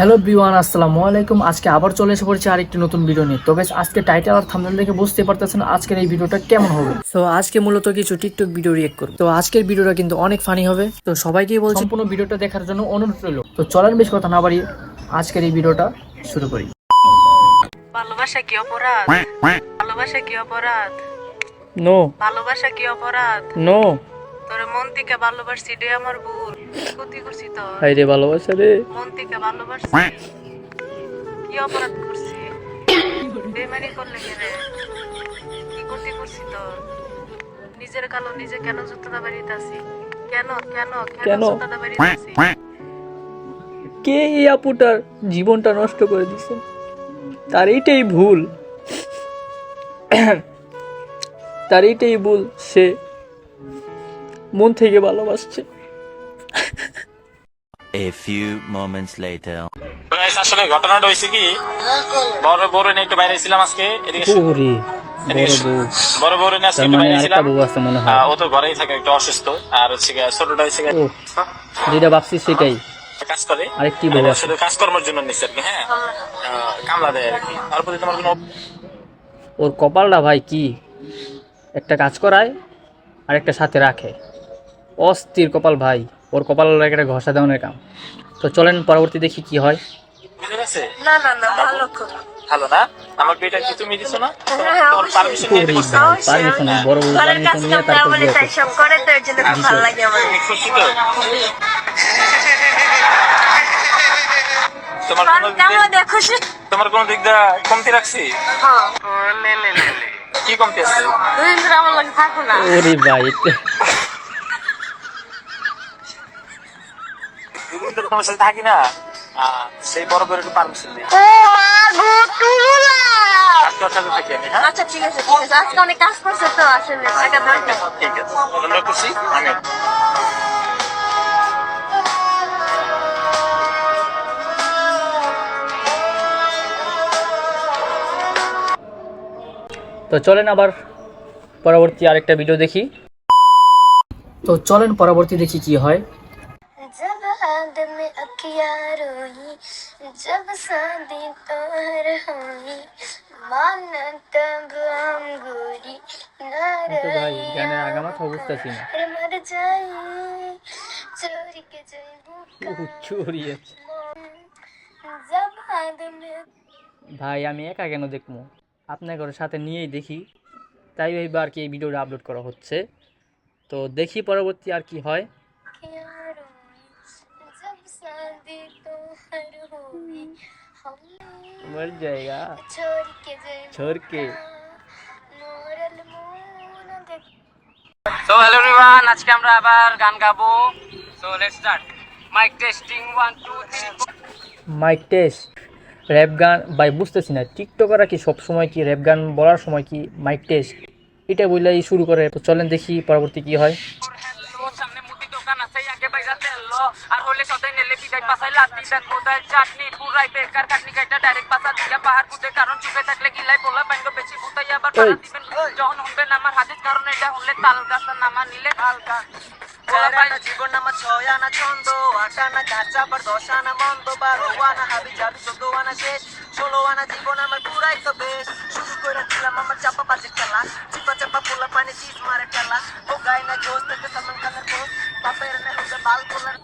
Hello বিওয়ান আসসালামু আলাইকুম। আজকে আবার চলে এসে পড়েছি আরেকটি নতুন ভিডিও নিয়ে। তো guys, আজকে টাইটেল আর থাম্বনেল দেখে বুঝতে পারতেছেন আজকের এই ভিডিওটা কেমন হবে। তো আজকে মূলত কিছু টিকটক ভিডিও রিয়েক্ট করব। তো আজকের ভিডিওটা কিন্তু অনেক ফানি হবে। তো সবাইকে বলছি সম্পূর্ণ ভিডিওটা দেখার জন্য অনুরোধ রইল। তো চলেন বেশ কথা না বাড়িয়ে আজকের এই ভিডিওটা শুরু করি। ভালোবাসা কি অপরাধ? ভালোবাসা কি অপরাধ? নো ভালোবাসা কি অপরাধ? নো তোর মন থেকে ভালোবাসছি রে আমার ভুল। ক্ষতি করছি তোর। হাই রে ভালোবাসা রে। মন থেকে ভালোবাসছি। কি অপরাধ করছি? বেমানি করলে রে? কি ক্ষতি করছি তোর? নিজের কালো নিজে কেন জুতাটা বাড়িতে আছি? কেন কেন কেন কেন? জুতাটা বাড়িতে আছি? কে এই আপুটার জীবনটা নষ্ট করে দিছে? তার এইটাই ভুল। তার এইটাই ভুল সে মন থেকে ভালোবাসছে। A few moments later. Guys, আসলে ঘটনাটা হয়েছে কি বড় বড় নিয়ে একটু বাইরে ছিলাম আজকে এদিকে ওরে বড় বড় নিয়ে আজকে মানে বাইরে ছিলাম। মনে হয়। ও তো ঘরেই থাকে একটু অসুস্থ। আর হচ্ছে ছোটটা যেটা ভাবছি সেটাই। কাজ করে। আরেকটি বউ শুধু কাজকর্মের জন্য নিচ্ছে আর কি হ্যাঁ? আহ, কামলা দেয় আর কি। তার তোমার কোনো ওর কপালটা ভাই কি? একটা কাজ করায় আর একটা সাথে রাখে। অস্থির কপাল ভাই। ওর কপাল একটা ঘষা দেওয়ানোর কাম। তো চলেন পরবর্তী দেখি কি হয়। বুঝে গেছে না না না ভালো ভালো না? আমার বিয়েটা কি তুমি দিছো না? হ্যাঁ, তোমার পারমিশন নিয়ে ওরে পারমিশন বড় বউ পারমিশন নিয়ে তারপর বিয়ে তাই করছে। সব করে তো এর জন্য ভালো লাগে আমার। খুশি তো। তোমার কোনো দিক সে। তোমার কোনো দিক কমতি রাখছি? হ্যাঁ। কি কমতি আছে? দুদিন আমার লাগে থাকো না। ওরে ভাই ধরে তোমার সাথে থাকি না। সেই বড় করে একটু পারমিশন দিই হ্যাঁ? আচ্ছা ঠিক আছে ঠিক আছে। আজকে অনেক কাজ করছে তো আসলে ঠিক আছে তোমরা খুশি আমি তো চলেন আবার পরবর্তী আরেকটা ভিডিও দেখি। তো চলেন পরবর্তী দেখি কি হয়। जब आदम अखिया रोई जब शादी तोहर होई मान तब हम गोरी তো ভাই গানের আগামাথা বুঝতেছি না नार मर जाई चोरी के जइबू ও, চুরি আছে जब आदम ভাই আমি একা কেন দেখবো আপনার ঘরের সাথে নিয়েই দেখি তাই এইবার আর কি এই ভিডিওটা আপলোড করা হচ্ছে তো দেখি পরবর্তী আর কি হয় মর জায়গা चोरी के जइबू ছোরকে मोरल मुन देख সো হ্যালো এভরিওয়ান আজকে আমরা আবার গান গাবো so let's start mike testing 1 2 3 mike test rap গান ভাই বুঝতেছি না টিকটকাররা কি সব সময় কি র্যাপ গান বলার সময় কি মাইক টেস্ট এটা বললেই শুরু করে তো চলেন দেখি পরবর্তী কি হয় আর হলে সদাই নেলে বিদায় পাসাই লাতি দেন কোদায় চাটনি পুরাই বেকার কাটনি কাটা ডাইরেক্ট পাসা দিয়া পাহাড় কুদে কারণ চুপে থাকলে গিলাই পোলা ব্যাঙ্গ বেশি বুতাই আবার। পাড়া দিবেন। যখন শুনবেন আমার হাদিস কারণ এটা হলে তাল গাছ নামা নিলে। হালকা। জীবন আমার ছয় আনা ছন্দ আট আনা কাঁচা আবার দশ আনা মন্দ বারো আনা হাবি যাবি চোদ্দ আনা শেষ ষোলো আনা জীবন আমার পুরাই তো বেশ। শুরু করে দিলাম আমার চাপা বাজে খেলা চিপা চাপা পোলা পানি চিজ মারে খেলা ও গায় না জোস থেকে সালমান খানের পোস্ট বাপের না হচ্ছে বাল তোলার